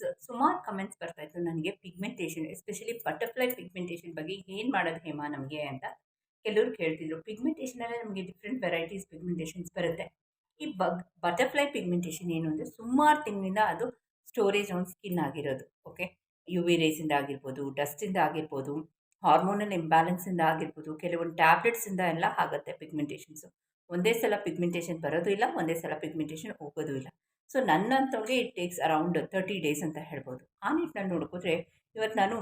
Comments ಸುಮಾರು comments ಬರ್ತಾ ಇತ್ತು ನನಗೆ ಪಿಗ್ಮೆಂಟೇಷನ್ ಎಸ್ಪೆಷಲಿ ಬಟರ್ಫ್ಲೈ ಪಿಗ್ಮೆಂಟೇಷನ್ ಬಗ್ಗೆ ಏನು ಮಾಡೋದು ಹೇಮಾ ನಮಗೆ ಅಂತ ಕೆಲವರು ಕೇಳ್ತಿದ್ರು. ಪಿಗ್ಮೆಂಟೇಷನಲ್ಲೇ ನಮಗೆ ಡಿಫ್ರೆಂಟ್ ವೆರೈಟೀಸ್ ಪಿಗ್ಮೆಂಟೇಷನ್ಸ್ ಬರುತ್ತೆ. ಈ ಬಗ್ ಬಟರ್ಫ್ಲೈ ಪಿಗ್ಮೆಂಟೇಷನ್ ಏನು ಅಂದರೆ ಸುಮಾರು ತಿಂಗಳಿಂದ ಅದು ಸ್ಟೋರೇಜ್ ಆನ್ ಸ್ಕಿನ್ ಆಗಿರೋದು ಓಕೆ ಯು ವಿ ರೇಸಿಂದ ಆಗಿರ್ಬೋದು ಡಸ್ಟಿಂದ ಆಗಿರ್ಬೋದು ಹಾರ್ಮೋನಲ್ ಇಂಬ್ಯಾಲೆನ್ಸಿಂದ ಆಗಿರ್ಬೋದು, ಕೆಲವೊಂದು ಟ್ಯಾಬ್ಲೆಟ್ಸಿಂದ ಎಲ್ಲ ಆಗುತ್ತೆ ಪಿಗ್ಮೆಂಟೇಷನ್ಸು ಒಂದೇ ಸಲ ಪಿಗ್ಮೆಂಟೇಷನ್ ಬರೋದು ಇಲ್ಲ, ಒಂದೇ ಸಲ ಪಿಗ್ಮೆಂಟೇಷನ್ ಹೋಗೋದು ಇಲ್ಲ. So ನನ್ನಂಥವ್ರಿಗೆ it takes around thirty days ಅಂತ ಹೇಳ್ಬೋದು. ಆ ನಿಟ್ಟಿನಲ್ಲಿ ನೋಡ್ಕೋದ್ರೆ ಇವತ್ತು ನಾನು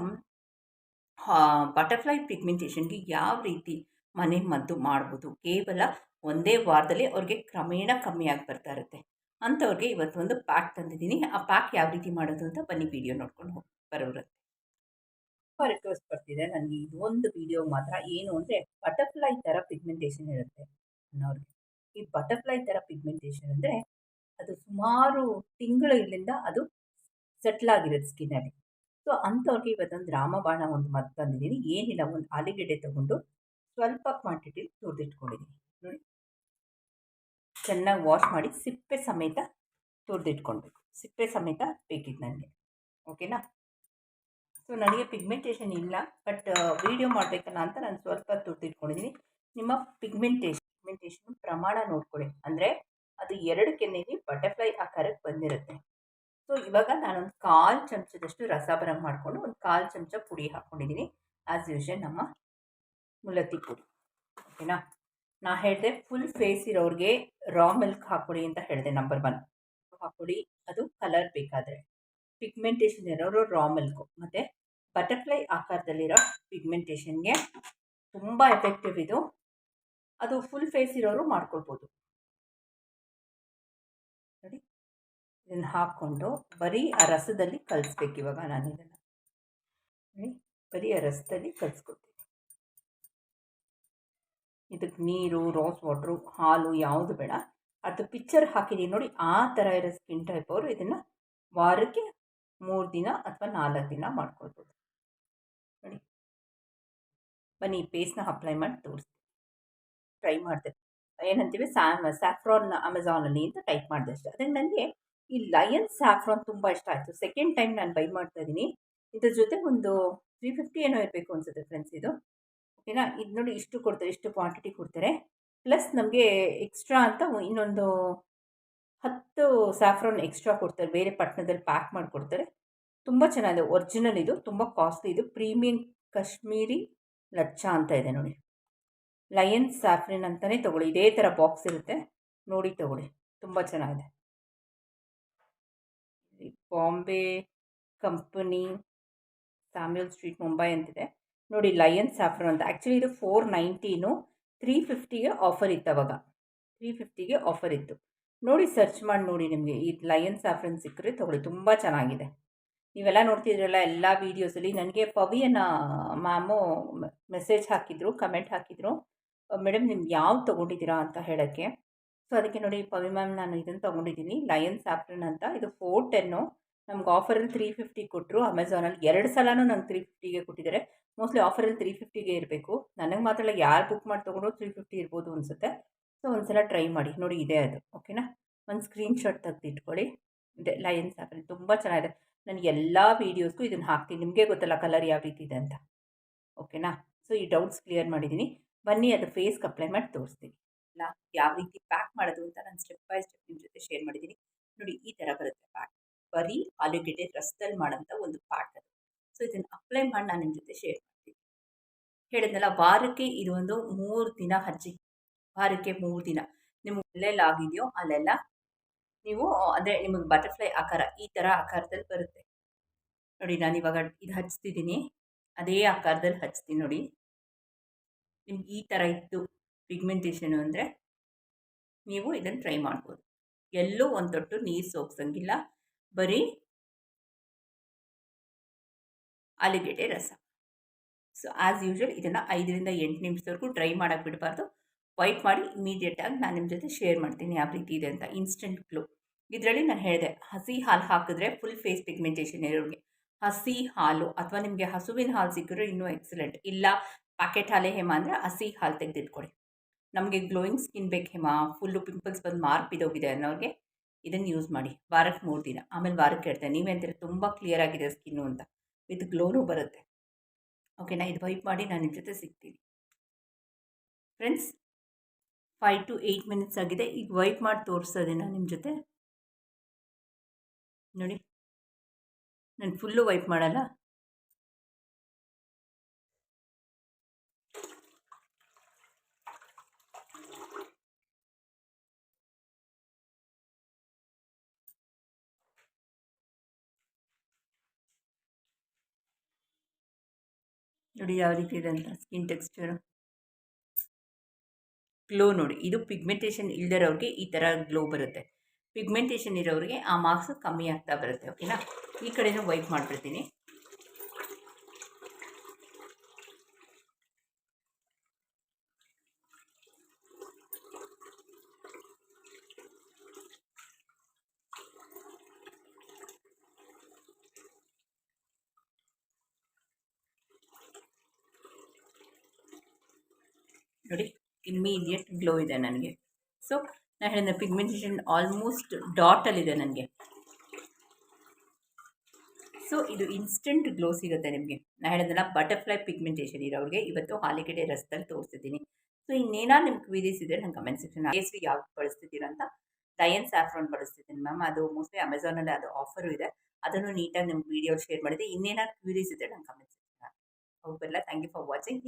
ಬಟರ್ಫ್ಲೈ ಪಿಗ್ಮೆಂಟೇಷನ್ಗೆ ಯಾವ ರೀತಿ ಮನೆ ಮದ್ದು ಮಾಡ್ಬೋದು? ಕೇವಲ ಒಂದೇ ವಾರದಲ್ಲಿ ಅವ್ರಿಗೆ ಕ್ರಮೇಣ ಕಮ್ಮಿಯಾಗಿ ಬರ್ತಾ ಇರುತ್ತೆ. ಅಂಥವ್ರಿಗೆ ಇವತ್ತು ಒಂದು ಪ್ಯಾಕ್ ತಂದಿದ್ದೀನಿ. ಆ ಪ್ಯಾಕ್ ಯಾವ ರೀತಿ ಮಾಡೋದು ಅಂತ ಬನ್ನಿ ವಿಡಿಯೋ ನೋಡ್ಕೊಂಡು ಹೋಗಿ ಬರೋರುತ್ತೆ ತುಂಬ ರಿಕ್ವೆಸ್ಟ್ ಬರ್ತಿದೆ. ನನಗೆ ಇದೊಂದು ವಿಡಿಯೋ ಮಾತ್ರ ಏನು ಅಂದರೆ ಬಟರ್ಫ್ಲೈ ಥರ ಪಿಗ್ಮೆಂಟೇಷನ್ ಇರುತ್ತೆ ಅನ್ನೋರಿಗೆ. ಈ ಬಟರ್ಫ್ಲೈ ಥರ ಪಿಗ್ಮೆಂಟೇಷನ್ ಅಂದರೆ ಅದು ಸುಮಾರು ತಿಂಗಳಿಂದ ಅದು ಸೆಟ್ಲ್ ಆಗಿರುತ್ತೆ ಸ್ಕಿನ್ನಲ್ಲಿ ಸೊ ಅಂಥವ್ರಿಗೆ ಇವತ್ತೊಂದು ರಾಮಬಾಣ ಒಂದು ಮದ್ದು ತಂದಿದ್ದೀನಿ. ಏನಿಲ್ಲ, ಒಂದು ಆಲೂಗೆಡ್ಡೆ ತಗೊಂಡು ಸ್ವಲ್ಪ ಕ್ವಾಂಟಿಟಿಲಿ ತುರಿದಿಟ್ಕೊಂಡಿದ್ದೀನಿ. ನೋಡಿ. ಚೆನ್ನಾಗಿ ವಾಶ್ ಮಾಡಿ ಸಿಪ್ಪೆ ಸಮೇತ ತುರಿದಿಟ್ಕೊಳ್ಬೇಕು. ಸಿಪ್ಪೆ ಸಮೇತ ಬೇಕಿತ್ತು ನನಗೆ ಓಕೆನಾ? ಸೊ ನನಗೆ ಪಿಗ್ಮೆಂಟೇಷನ್ ಇಲ್ಲ ಬಟ್ ವೀಡಿಯೋ ಮಾಡಬೇಕಲ್ಲ ಅಂತ ನಾನು ಸ್ವಲ್ಪ ತುರಿದಿಟ್ಕೊಂಡಿದ್ದೀನಿ. ನಿಮ್ಮ ಪಿಗ್ಮೆಂಟೇಷನ್ ಪಿಗ್ಮೆಂಟೇಷನ್ ಪ್ರಮಾಣ ನೋಡ್ಕೊಳ್ಳಿ. ಅಂದರೆ ಅದು ಎರಡು ಕೆನೆಯಲ್ಲಿ ಬಟರ್ಫ್ಲೈ ಆಕಾರಕ್ಕೆ ಬಂದಿರುತ್ತೆ. ಸೊ ಇವಾಗ ನಾನೊಂದು ಕಾಲು ಚಮಚದಷ್ಟು ರಸಬರ ಮಾಡಿಕೊಂಡು ಒಂದು ಕಾಲು ಚಮಚ ಪುಡಿ ಹಾಕ್ಕೊಂಡಿದ್ದೀನಿ ಆ್ಯಸ್ ಯೂಶಲ್ ನಮ್ಮ ಮುಲತಿ ಪುಡಿ. ಓಕೆನಾ ನಾ? ಹೇಳಿದೆ ಫುಲ್ ಫೇಸ್ ಇರೋರಿಗೆ ರಾ ಮಿಲ್ಕ್ ಹಾಕ್ಕೊಡಿ ಅಂತ ಹೇಳಿದೆ ನಂಬರ್ ಒನ್ ಹಾಕ್ಕೊಡಿ, ಅದು ಕಲರ್ ಬೇಕಾದರೆ. ಪಿಗ್ಮೆಂಟೇಷನ್ ಇರೋರು ರಾ ಮಿಲ್ಕು ಮತ್ತು ಬಟರ್ಫ್ಲೈ ಆಕಾರದಲ್ಲಿರೋ ಪಿಗ್ಮೆಂಟೇಷನ್ಗೆ ತುಂಬ ಎಫೆಕ್ಟಿವ್ ಇದು. ಅದು ಫುಲ್ ಫೇಸ್ ಇರೋರು ಮಾಡ್ಕೊಳ್ಬೋದು. ಇದನ್ನು ಹಾಕ್ಕೊಂಡು ಬರೀ ಆ ರಸದಲ್ಲಿ ಕಲಿಸ್ಬೇಕು ಇವಾಗ ನಾನು ಇದನ್ನು. ಬರೀ ಆ ರಸದಲ್ಲಿ ಕಲಿಸ್ಕೊಡ್ತೀನಿ. ಇದಕ್ಕೆ ನೀರು ರೋಸ್ ವಾಟ್ರು ಹಾಲು ಯಾವುದು ಬೇಡ. ಅದು ಪಿಕ್ಚರ್ ಹಾಕಿದ್ದೀನಿ ನೋಡಿ, ಆ ಥರ ಇರೋ ಸ್ಕಿನ್ ಟೈಪ್ ಅವರು ಇದನ್ನು ವಾರಕ್ಕೆ ಮೂರು ದಿನ ಅಥವಾ ನಾಲ್ಕು ದಿನ ಮಾಡ್ಕೊಳ್ಬೋದು. ನೋಡಿ. ಬನ್ನಿ ಪೇಸ್ಟ್ನ ಅಪ್ಲೈ ಮಾಡಿ ತೋರಿಸ್ತೀನಿ. ಟ್ರೈ ಮಾಡಿದೆ ಏನಂತೀವಿ ಸ್ಯಾಮ್ ಸ್ಯಾಫ್ರಾನ್ ಅಮೆಝಾನಲ್ಲಿ ಅಂತ ಟೈಪ್ ಮಾಡಿದೆ ಅಷ್ಟೇ. ಅದಕ್ಕೆ ನನಗೆ ಈ ಲಯನ್ ಸ್ಯಾಫ್ರಾನ್ ತುಂಬ ಇಷ್ಟ ಆಯಿತು. ಸೆಕೆಂಡ್ ಟೈಮ್ ನಾನು ಬೈ ಮಾಡ್ತಾ ಇದ್ದೀನಿ. ಇದ್ರ ಜೊತೆ ಒಂದು ತ್ರೀ ಫಿಫ್ಟಿ ಏನೋ ಇರಬೇಕು ಅನಿಸುತ್ತೆ ಫ್ರೆಂಡ್ಸ್ ಇದು. ಓಕೆನಾ ಇದು ನೋಡಿ ಇಷ್ಟು ಕೊಡ್ತಾರೆ, ಇಷ್ಟು ಕ್ವಾಂಟಿಟಿ ಕೊಡ್ತಾರೆ. ಪ್ಲಸ್ ನಮಗೆ ಎಕ್ಸ್ಟ್ರಾ ಅಂತ ಇನ್ನೊಂದು ಹತ್ತು ಸ್ಯಾಫ್ರಾನ್ ಎಕ್ಸ್ಟ್ರಾ ಕೊಡ್ತಾರೆ. ಬೇರೆ ಪಟ್ಟಣದಲ್ಲಿ ಪ್ಯಾಕ್ ಮಾಡಿಕೊಡ್ತಾರೆ. ತುಂಬ ಚೆನ್ನಾಗಿದೆ. ಒರಿಜಿನಲ್ ಇದು. ತುಂಬ ಕಾಸ್ಟ್ಲಿ ಇದು. ಪ್ರೀಮಿಯಂ ಕಾಶ್ಮೀರಿ ಲಚ್ಚಾ ಅಂತ ಇದೆ ನೋಡಿ. ಲಯನ್ ಸ್ಯಾಫ್ರಿನ್ ಅಂತಲೇ ತೊಗೊಳ್ಳಿ. ಇದೇ ಥರ ಬಾಕ್ಸ್ ಇರುತ್ತೆ. ನೋಡಿ ತೊಗೊಳ್ಳಿ. ತುಂಬ ಚೆನ್ನಾಗಿದೆ. Bombay company Samuel street Mumbai ಅಂತಿದೆ. ನೋಡಿ ಲಯನ್ ಸ್ಯಾಫ್ರನ್ ಅಂತ. ಆ್ಯಕ್ಚುಲಿ ಇದು ಫೋರ್ ನೈಂಟೀನು ತ್ರೀ ಫಿಫ್ಟಿಗೆ ಆಫರ್ ಇತ್ತು ಅವಾಗ. ತ್ರೀ ಫಿಫ್ಟಿಗೆ ಆಫರ್ ಇತ್ತು. ನೋಡಿ ಸರ್ಚ್ ಮಾಡಿ ನೋಡಿ ನಿಮಗೆ. ಈ ಲಯನ್ ಸ್ಯಾಫ್ರನ್ ಸಿಕ್ಕರೆ ತೊಗೊಳ್ಳಿ. ತುಂಬ ಚೆನ್ನಾಗಿದೆ. ನೀವೆಲ್ಲ ನೋಡ್ತಿದ್ರಲ್ಲ ಎಲ್ಲ ವೀಡಿಯೋಸಲ್ಲಿ ನನಗೆ ಪವಿಯನ ಮ್ಯಾಮು ಮೆಸೇಜ್ ಹಾಕಿದ್ರು ಕಮೆಂಟ್ ಹಾಕಿದ್ರು. ಮೇಡಮ್ ನಿಮ್ಗೆ ಯಾವ್ದು ತೊಗೊಂಡಿದ್ದೀರಾ? ಅಂತ ಹೇಳೋಕ್ಕೆ. ಸೊ, ಅದಕ್ಕೆ ನೋಡಿ, ಪವಿ ಮ್ಯಾಮ್ ನಾನು ಇದನ್ನು ತೊಗೊಂಡಿದ್ದೀನಿ. ಲಯನ್ ಸ್ಯಾಪ್ರನ್ ಅಂತ. ಇದು ಫೋರ್ ಟೆನ್ನು. ನಮ್ಗೆ ಆಫರಲ್ಲಿ ತ್ರೀ ಫಿಫ್ಟಿ ಕೊಟ್ಟರು ಅಮೆಝಾನಲ್ಲಿ ಎರಡು ಸಲನೂ ನಂಗೆ ತ್ರೀ ಫಿಫ್ಟಿಗೆ ಕೊಟ್ಟಿದ್ದಾರೆ. ಮೋಸ್ಟ್ಲಿ ಆಫರಲ್ಲಿ ತ್ರೀ ಫಿಫ್ಟಿಗೆ ಇರಬೇಕು. ನನಗೆ ಮಾತ್ರ ಯಾರು ಬುಕ್ ಮಾಡಿ ತೊಗೊಂಡು ತ್ರೀ ಫಿಫ್ಟಿ ಇರ್ಬೋದು ಅನಿಸುತ್ತೆ. ಸೊ ಒಂದು ಸಲ ಟ್ರೈ ಮಾಡಿ. ನೋಡಿ, ಇದೆ ಅದು. ಓಕೆನಾ ಒಂದು ಸ್ಕ್ರೀನ್ ಶಾಟ್ ತೆಗೆದು ಇಟ್ಕೊಳ್ಳಿ ಇದೆ ಲಯನ್ ಸ್ಯಾಪ್ರನ್ ತುಂಬ ಚೆನ್ನಾಗಿದೆ. ನಾನು ಎಲ್ಲ ವೀಡಿಯೋಸ್ಗೂ ಇದನ್ನು ಹಾಕ್ತೀನಿ. ನಿಮಗೆ ಗೊತ್ತಲ್ಲ ಕಲರ್ ಯಾವ ರೀತಿ ಇದೆ ಅಂತ. ಓಕೆನಾ ಸೊ, ಈ ಡೌಟ್ಸ್ ಕ್ಲಿಯರ್ ಮಾಡಿದ್ದೀನಿ. ಬನ್ನಿ ಅದು ಫೇಸ್ಗೆ ಅಪ್ಲೈ ಮಾಡಿ ತೋರಿಸ್ತೀನಿ. ಇಲ್ಲ ಯಾವ ರೀತಿ ಪ್ಯಾಕ್ ಮಾಡೋದು ಅಂತ ನಾನು ಸ್ಟೆಪ್ ಬೈ ಸ್ಟೆಪ್ ನಿಮ್ಮ ಜೊತೆ ಶೇರ್ ಮಾಡಿದ್ದೀನಿ ನೋಡಿ, ಈ ಥರ ಬರುತ್ತೆ ಪ್ಯಾಕ್ ಬರೀ ಆಲೂಗೆಡ್ಡೆ ರಸದಲ್ಲಿ ಮಾಡೋಂಥ ಒಂದು ಪ್ಯಾಕ್ ಅದು. ಸೊ ಇದನ್ನು ಅಪ್ಲೈ ಮಾಡಿ ನಾನು ನಿಮ್ಮ ಜೊತೆ ಶೇರ್ ಮಾಡ್ತೀನಿ. ಹೇಳಿದ್ನಲ್ಲ, ವಾರಕ್ಕೆ ಇದು ಒಂದು ಮೂರು ದಿನ ಹಚ್ಚಿ ವಾರಕ್ಕೆ ಮೂರು ದಿನ. ನಿಮಗೆ ಎಲ್ಲೆಲ್ಲ ಆಗಿದೆಯೋ ಅಲ್ಲೆಲ್ಲ ನೀವು ಅಂದರೆ ನಿಮಗೆ ಬಟರ್ಫ್ಲೈ ಆಕಾರ ಈ ಥರ ಆಕಾರದಲ್ಲಿ ಬರುತ್ತೆ. ನೋಡಿ, ನಾನು ಇವಾಗ ಇದು ಹಚ್ತಿದ್ದೀನಿ ಅದೇ ಆಕಾರದಲ್ಲಿ ಹಚ್ತೀನಿ ನೋಡಿ. ನಿಮ್ಗೆ ಈ ಥರ ಇತ್ತು. ಪಿಗ್ಮೆಂಟೇಷನು ಅಂದರೆ ನೀವು ಇದನ್ನು ಟ್ರೈ ಮಾಡ್ಬೋದು. ಎಲ್ಲೂ ಒಂದು ತೊಟ್ಟು ನೀರು ಸೋಗ್ಸಂಗಿಲ್ಲ ಬರೀ ಆಲೂಗೆಡ್ಡೆ ರಸ. ಸೊ ಆ್ಯಸ್ ಯೂಶ್ವಲ್ ಇದನ್ನು ಐದರಿಂದ ಎಂಟು ನಿಮಿಷದವರೆಗೂ ಟ್ರೈ ಮಾಡೋಕ್ಕೆ ಬಿಡಬಾರ್ದು. ವೈಪ್ ಮಾಡಿ ಇಮಿಡಿಯೇಟಾಗಿ ನಾನು ನಿಮ್ಮ ಜೊತೆ ಶೇರ್ ಮಾಡ್ತೀನಿ ಯಾವ ರೀತಿ ಇದೆ ಅಂತ. ಇನ್ಸ್ಟೆಂಟ್ ಗ್ಲೋ ಇದರಲ್ಲಿ ನಾನು ಹೇಳಿದೆ, ಹಸಿ ಹಾಲು ಹಾಕಿದ್ರೆ ಫುಲ್ ಫೇಸ್ ಪಿಗ್ಮೆಂಟೇಷನ್ ಇರೋರಿಗೆ. ಹಸಿ ಹಾಲು ಅಥವಾ ನಿಮಗೆ ಹಸುವಿನ ಹಾಲು ಸಿಕ್ಕಿದ್ರೆ ಇನ್ನೂ ಎಕ್ಸಲೆಂಟ್ ಇಲ್ಲ ಪ್ಯಾಕೆಟ್ ಹಾಲೇ ಹೇಮ ಅಂದರೆ ಹಸಿ ಹಾಲು ತೆಗೆದಿಟ್ಕೊಡಿ. ನಮಗೆ ಗ್ಲೋಯಿಂಗ್ ಸ್ಕಿನ್ ಬೇಕು ಹೇಮ? ಫುಲ್ಲು ಪಿಂಪಲ್ಸ್ ಬಂದು ಮಾರ್ಕ್ ಬಿದ್ದೋಗಿದೆ ಅನ್ನೋರಿಗೆ ಇದನ್ನು ಯೂಸ್ ಮಾಡಿ. ವಾರಕ್ಕೆ ಮೂರು ದಿನ. ಆಮೇಲೆ ವಾರಕ್ಕೆ ಹೇಳ್ತೇನೆ. ನೀವೇ ಅಂತೀರ ತುಂಬ ಕ್ಲಿಯರ್ ಆಗಿದೆ ಸ್ಕಿನ್ನು ಅಂತ. ವಿತ್ ಗ್ಲೋನು ಬರುತ್ತೆ. ಓಕೆನಾ ಇದು ವೈಪ್ ಮಾಡಿ ನಾನು ನಿಮ್ಮ ಜೊತೆ ಸಿಗ್ತೀನಿ. Friends five to eight minutes ಆಗಿದೆ. ಈಗ ವೈಪ್ ಮಾಡಿ ತೋರಿಸೋದೆ ನಾನು ನಿಮ್ಮ ಜೊತೆ. ನೋಡಿ. ನಾನು ಫುಲ್ಲು ವೈಪ್ ಮಾಡಲ್ಲ. ನೋಡಿ ಯಾವ ರೀತಿ ಇದೆ ಅಂತ ಸ್ಕಿನ್ ಟೆಕ್ಸ್ಚರು ಗ್ಲೋ ನೋಡಿ, ಇದು ಪಿಗ್ಮೆಂಟೇಷನ್ ಇಲ್ದಿರೋರಿಗೆ ಈ ಥರ ಗ್ಲೋ ಬರುತ್ತೆ. ಪಿಗ್ಮೆಂಟೇಷನ್ ಇರೋರಿಗೆ ಆ ಮಾರ್ಕ್ಸ್ ಕಮ್ಮಿ ಆಗ್ತಾ ಬರುತ್ತೆ ಓಕೆನಾ ಈ ಕಡೆನೂ ವೈಪ್ ಮಾಡಿಬಿಡ್ತೀನಿ ನೋಡಿ ಇಮ್ಮಿಡಿಯೇಟ್ ಗ್ಲೋ ಇದೆ ನನಗೆ. ಸೊ ನಾನು ಹೇಳಿದ ಪಿಗ್ಮೆಂಟೇಷನ್ ಆಲ್ಮೋಸ್ಟ್ ಡಾಟಲ್ಲಿದೆ ನನಗೆ. ಸೊ ಇದು ಇನ್ಸ್ಟೆಂಟ್ ಗ್ಲೋ ಸಿಗುತ್ತೆ ನಿಮಗೆ. ನಾನು ಹೇಳಿದ್ನಲ್ಲ ಬಟರ್ಫ್ಲೈ ಪಿಗ್ಮೆಂಟೇಷನ್ ಇರೋರಿಗೆ ಇವತ್ತು ಹಾಲಿಗೆಡೆ ರಸ್ತಲ್ಲಿ ತೋರಿಸ್ತಿದ್ದೀನಿ ಸೊ ಇನ್ನೇನಾ ನಿಮ್ಗೆ ಕ್ವೀರೀಸ್ ಇದ್ರೆ ನಂಗೆ ಕಮೆಂಟ್ ಸೆಕ್ಷನ್ ಕೇಸರಿ ಯಾವ್ದು ಬಳಸ್ತಿದ್ದೀರಾ ಅಂತ ಲಯನ್ ಸ್ಯಾಫ್ರಾನ್ ಬಳಸ್ತಿದ್ದೀನಿ ಮ್ಯಾಮ್ ಅದು ಮೋಸ್ಟ್ಲಿ ಅಮೆಝಾನಲ್ಲಿ ಅದು ಆಫರು ಇದೆ. ಅದನ್ನು ನೀಟಾಗಿ ನಿಮ್ಗೆ ವೀಡಿಯೋ ಶೇರ್ ಮಾಡಿದೆ. ಇನ್ನೇನಾದ್ರು ಕ್ವೀರೀಸ್ ಇದೆ ನಂಗೆ ಕಮೆಂಟ್ ಸೆಕ್ಷನ್ ಹೋಗ್ಬಲ್ಲ ಥ್ಯಾಂಕ್ ಯು ಫಾರ್ ವಾಚಿಂಗ್